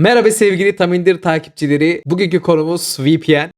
Merhaba sevgili Tamindir takipçileri. Bugünkü konumuz VPN.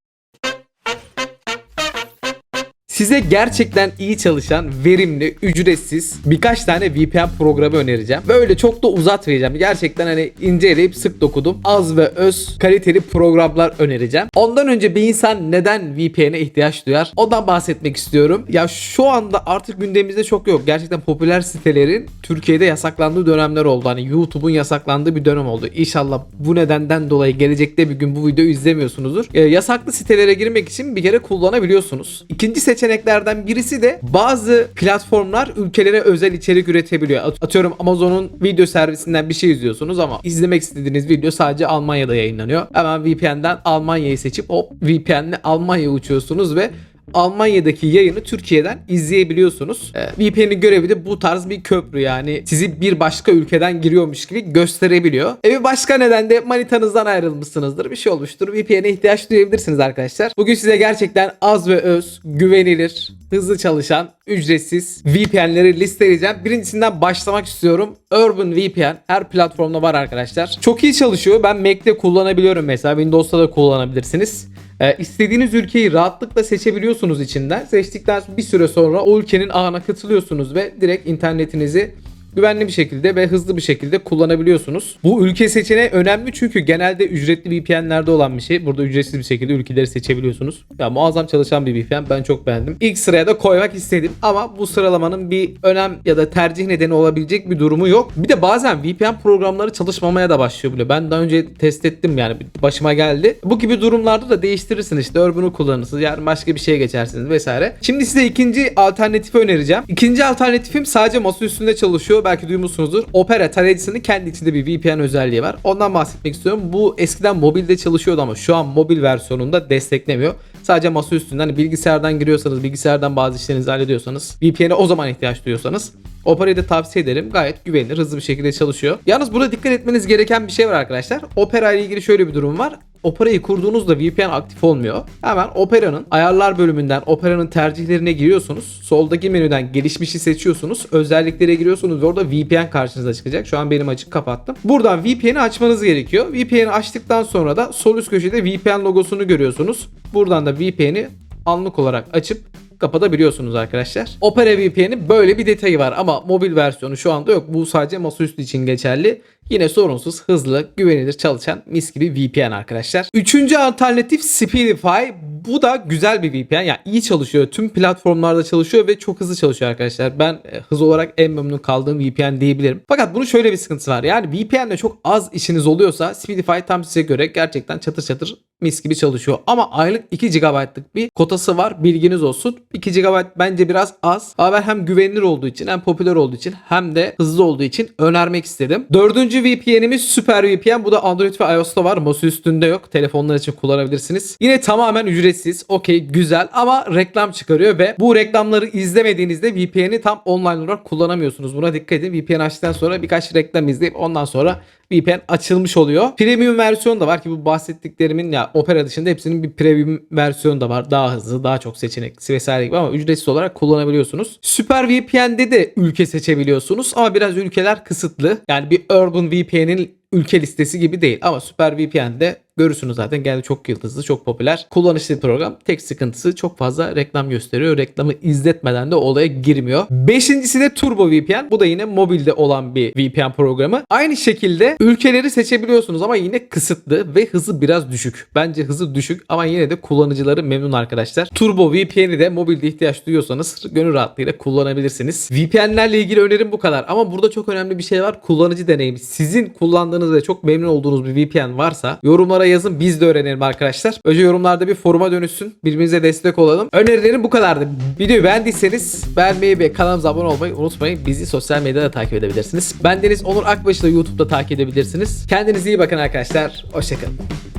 Size gerçekten iyi çalışan, verimli, ücretsiz birkaç tane VPN programı önereceğim. Böyle çok da uzatmayacağım. Gerçekten hani inceleyip sık dokudum. Az ve öz kaliteli programlar önereceğim. Ondan önce bir insan neden VPN'e ihtiyaç duyar? Ondan bahsetmek istiyorum. Ya şu anda artık gündemimizde çok yok. Gerçekten popüler sitelerin Türkiye'de yasaklandığı dönemler oldu. Hani YouTube'un yasaklandığı bir dönem oldu. İnşallah bu nedenden dolayı gelecekte bir gün bu videoyu izlemiyorsunuzdur. E, yasaklı sitelere girmek için bir kere kullanabiliyorsunuz. İkinci seçeneklerden birisi de bazı platformlar ülkelere özel içerik üretebiliyor. At- Atıyorum Amazon'un video servisinden bir şey izliyorsunuz ama izlemek istediğiniz video sadece Almanya'da yayınlanıyor. Hemen VPN'den Almanya'yı seçip hop VPN'le Almanya'ya uçuyorsunuz ve Almanya'daki yayını Türkiye'den izleyebiliyorsunuz. Ee, VPN'in görevi de bu tarz bir köprü yani sizi bir başka ülkeden giriyormuş gibi gösterebiliyor. E bir başka neden de manitanızdan ayrılmışsınızdır. Bir şey olmuştur. VPN'e ihtiyaç duyabilirsiniz arkadaşlar. Bugün size gerçekten az ve öz, güvenilir, hızlı çalışan, ücretsiz VPN'leri listeleyeceğim. Birincisinden başlamak istiyorum. Urban VPN her platformda var arkadaşlar. Çok iyi çalışıyor. Ben Mac'te kullanabiliyorum mesela. Windows'ta da kullanabilirsiniz. Ee, istediğiniz ülkeyi rahatlıkla seçebiliyorsunuz içinden. Seçtikten bir süre sonra o ülkenin ağına katılıyorsunuz ve direkt internetinizi güvenli bir şekilde ve hızlı bir şekilde kullanabiliyorsunuz. Bu ülke seçeneği önemli çünkü genelde ücretli VPN'lerde olan bir şey. Burada ücretsiz bir şekilde ülkeleri seçebiliyorsunuz. Ya muazzam çalışan bir VPN. Ben çok beğendim. İlk sıraya da koymak istedim ama bu sıralamanın bir önem ya da tercih nedeni olabilecek bir durumu yok. Bir de bazen VPN programları çalışmamaya da başlıyor bile. Ben daha önce test ettim yani başıma geldi. Bu gibi durumlarda da değiştirirsiniz. İşte Urban'ı kullanırsınız. Yarın başka bir şeye geçersiniz vesaire. Şimdi size ikinci alternatifi önereceğim. İkinci alternatifim sadece masa üstünde çalışıyor. Belki duymuşsunuzdur. Opera tarayıcısının kendi içinde bir VPN özelliği var. Ondan bahsetmek istiyorum. Bu eskiden mobilde çalışıyordu ama şu an mobil versiyonunda desteklemiyor. Sadece masa üstünden hani bilgisayardan giriyorsanız, bilgisayardan bazı işlerinizi hallediyorsanız, VPN'e o zaman ihtiyaç duyuyorsanız Opera'yı da tavsiye ederim. Gayet güvenilir, hızlı bir şekilde çalışıyor. Yalnız burada dikkat etmeniz gereken bir şey var arkadaşlar. Opera ile ilgili şöyle bir durum var. Opera'yı kurduğunuzda VPN aktif olmuyor. Hemen Opera'nın ayarlar bölümünden Opera'nın tercihlerine giriyorsunuz. Soldaki menüden gelişmişi seçiyorsunuz. Özelliklere giriyorsunuz ve orada VPN karşınıza çıkacak. Şu an benim açık kapattım. Buradan VPN'i açmanız gerekiyor. VPN'i açtıktan sonra da sol üst köşede VPN logosunu görüyorsunuz. Buradan da VPN'i anlık olarak açıp kapatabiliyorsunuz arkadaşlar. Opera VPN'in böyle bir detayı var ama mobil versiyonu şu anda yok. Bu sadece masaüstü için geçerli. Yine sorunsuz, hızlı, güvenilir çalışan mis gibi VPN arkadaşlar. Üçüncü alternatif Speedify. Bu da güzel bir VPN. Yani iyi çalışıyor. Tüm platformlarda çalışıyor ve çok hızlı çalışıyor arkadaşlar. Ben e, hız olarak en memnun kaldığım VPN diyebilirim. Fakat bunun şöyle bir sıkıntısı var. Yani VPN'le çok az işiniz oluyorsa Speedify tam size göre gerçekten çatır çatır mis gibi çalışıyor. Ama aylık 2 GB'lık bir kotası var. Bilginiz olsun. 2 GB bence biraz az. Ama ben hem güvenilir olduğu için hem popüler olduğu için hem de hızlı olduğu için önermek istedim. Dördüncü VPN'imiz Super VPN. Bu da Android ve iOS'ta var. Masa üstünde yok. Telefonlar için kullanabilirsiniz. Yine tamamen ücretsiz. Okey güzel ama reklam çıkarıyor ve bu reklamları izlemediğinizde VPN'i tam online olarak kullanamıyorsunuz. Buna dikkat edin. VPN açtıktan sonra birkaç reklam izleyip ondan sonra VPN açılmış oluyor. Premium versiyon da var ki bu bahsettiklerimin ya Opera dışında hepsinin bir premium versiyonu da var. Daha hızlı, daha çok seçenek vesaire gibi ama ücretsiz olarak kullanabiliyorsunuz. Süper VPN'de de ülke seçebiliyorsunuz ama biraz ülkeler kısıtlı. Yani bir Urban VPN'in ülke listesi gibi değil. Ama Süper VPN'de görürsünüz zaten geldi çok yıldızlı çok popüler. Kullanışlı program. Tek sıkıntısı çok fazla reklam gösteriyor. Reklamı izletmeden de olaya girmiyor. Beşincisi de Turbo VPN bu da yine mobilde olan bir VPN programı. Aynı şekilde ülkeleri seçebiliyorsunuz ama yine kısıtlı ve hızı biraz düşük. Bence hızı düşük ama yine de kullanıcıları memnun arkadaşlar. Turbo VPN'i de mobilde ihtiyaç duyuyorsanız gönül rahatlığıyla kullanabilirsiniz. VPN'lerle ilgili önerim bu kadar. Ama burada çok önemli bir şey var. Kullanıcı deneyimi. Sizin kullandığınız ve çok memnun olduğunuz bir VPN varsa yorumlara yazın biz de öğrenelim arkadaşlar. Önce yorumlarda bir foruma dönüşsün. Birbirimize destek olalım. Önerilerim bu kadardı. Videoyu beğendiyseniz beğenmeyi ve kanalımıza abone olmayı unutmayın. Bizi sosyal medyada takip edebilirsiniz. Ben Deniz Onur Akbaş'ı da YouTube'da takip edebilirsiniz. Kendinize iyi bakın arkadaşlar. Hoşçakalın.